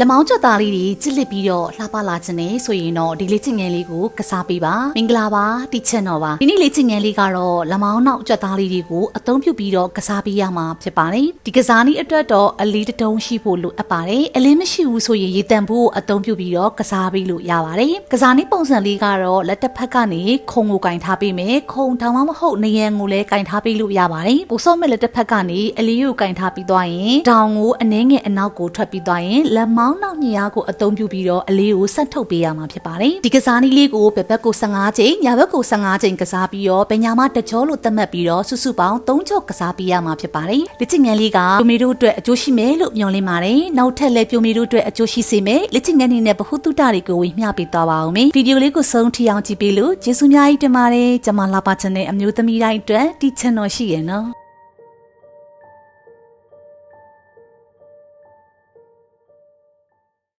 လက်မောင်းချက်သားလေးတွေကြစ်လစ်ပြီးတော့လှပလာခြင်းနဲ့ဆိုရင်တော့ဒီလေ့ကျင့်ငယ်လေးကိုကစားပေးပါမင်္ဂလာပါတီချက်တော်ပါဒီနေ့လေ့ကျင့်ငယ်လေးကတော့လက်မောင်းနောက်ချက်သားလေးတွေကိုအသုံးပြုပြီးတော့ကစားပေးရမှာဖြစ်ပါတယ်ဒီကစားနည်းအတွက်တော့အလေးတစ်တုံးရှိဖို့လိုအပ်ပါတယ်အလေးမရှိဘူးဆိုရင်ရေတံဖို့အသုံးပြုပြီးတော့ကစားပေးလို့ရပါတယ်ကစားနည်းပုံစံလေးကတော့လက်တစ်ဖက်ကနေခုံကိုကင်ထားပေးမယ်ခုံတောင်မှမဟုတ်နေရန်ကိုလည်းကင်ထားပေးလို့ရပါတယ်ကိုစော့မဲ့လက်တစ်ဖက်ကနေအလေးကိုကင်ထားပြီးသွားရင်တောင်ကိုအနှဲငယ်အနောက်ကိုထွက်ပြီးသွားရင်လက်မောင်းနောက်ညရာကိုအသုံးပြုပြီးတော့အလေးကိုဆက်ထုတ်ပေးရမှာဖြစ်ပါတယ်ဒီကစားနည်းလေးကိုဘက်ဘက်ကို15ချိန်ညာဘက်ကို15ချိန်ကစားပြီးတော့ပညာမတကြောလို့သတ်မှတ်ပြီးတော့စုစုပေါင်း3ကြောကစားပေးရမှာဖြစ်ပါတယ်လက်ချင်ငန်းလေးကပြိုမီတို့အတွက်အကျိုးရှိမယ်လို့မျှော်လင့်ပါတယ်နောက်ထပ်လည်းပြိုမီတို့အတွက်အကျိုးရှိစေမယ်လက်ချင်ငန်းလေးနဲ့ဗဟုသုတတွေကိုဝေမျှပေးသွားပါဦးမယ်ဗီဒီယိုလေးကိုဆုံးထိအောင်ကြည့်ပေးလို့ကျေးဇူးများကြီးတင်ပါတယ်ကျွန်မလာပါချင်တဲ့အမျိုးသမီးတိုင်းအတွက်တီချန်တော်ရှိရနော်